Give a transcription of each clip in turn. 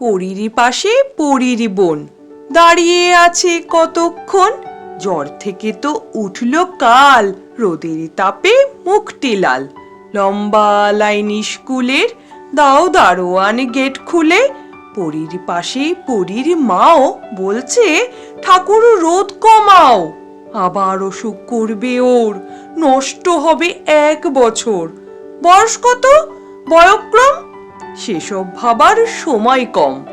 পরির পাশে পরির বোন। দাঁড়িয়ে আছে কতক্ষণ? জ্বর থেকে তো উঠল কাল রোদের তাপে মুখটি লাল। লম্বা লাইন স্কুলের, দাও দারোয়ান গেট খুলে, পরির পাশে পরির মাও বলছে, ঠাকুর, রোদ কমাও। আবার অসুখ করবে ওর, নষ্ট হবে এক বছর। বয়স কত? বয়ক্রম? সেসব ভাবার সময় কম।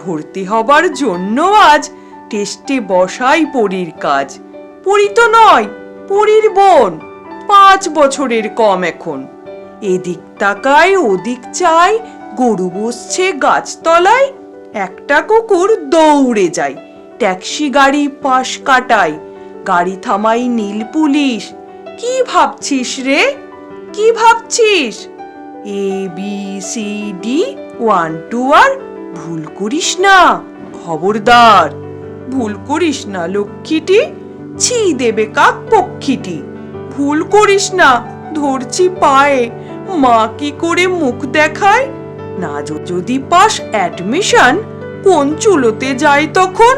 ভর্তি হবার জন্য আজ টেস্টে বসাই পরীর কাজ। পরি তো নয়, পরীর বোন, পাঁচ বছরের কম এখন। এদিক তাকায়, ওদিক চাই গরু বসছে গাছতলায়, একটা কুকুর দৌড়ে যায়। ট্যাক্সি গাড়ি পাশ কাটায়, গাড়ি থামাই নীল পুলিশ। কি ভাবছিস রে? কি ভাবছিস? A B C D one two আর ভুল করিস না। খবরদার, ভুল করিস না, লক্ষ্মীটি, ছি দেবে কাক পক্ষীটি। ভুল করিস না, ধরছি পায়ে, মা কি করে মুখ দেখায়? না যদি পাস অ্যাডমিশন কোন চুলোতে যায় তখন?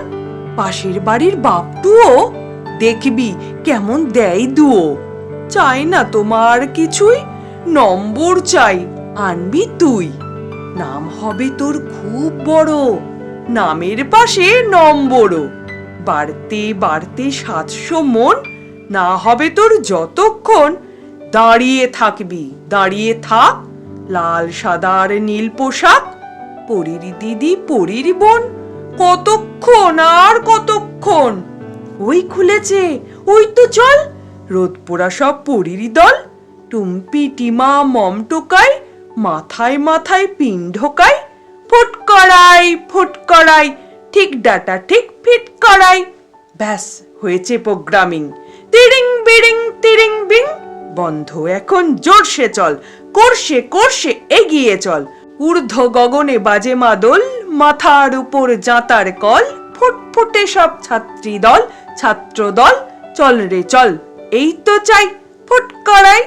পাশের বাড়ির বাপটুও দেখবি কেমন দেয় দুও চাই না তোমার কিছুই? নম্বর চাই, আনবি তুই। নাম হবে তোর খুব বড়, নামের পাশে নম্বরও। বাড়তে বাড়তে সাতশো মন, না হবে তোর যতক্ষণ, দাঁড়িয়ে থাকবি, দাঁড়িয়ে থাক। লাল সাদার নীল পোশাক, পরির দিদি, পরির বোন, কতক্ষণ আর কতক্ষণ? ওই খুলেছে, ওই তো চল রোদ পোড়া সব পরিরই দল। টুম্পি টিমা মম টোকাই, মাথায় মাথায় পিন ঢোকাই, ফুট করাই ফুট করাই ঠিক ডাটা, ঠিক ফিট করাই ব্যাস, হয়েছে প্রোগ্রামিং। তিরিং বিরিং, তিরিং বিং, বন্ধ। এখন জোরসে চল করছে করছে এগিয়ে চল। ঊর্ধ্ব গগনে বাজে মাদল, মাথার উপর জাঁতার কল ফুটফুটে সব ছাত্রী দল ছাত্র দল চল রে চল, এই তো চাই, ফুট করাই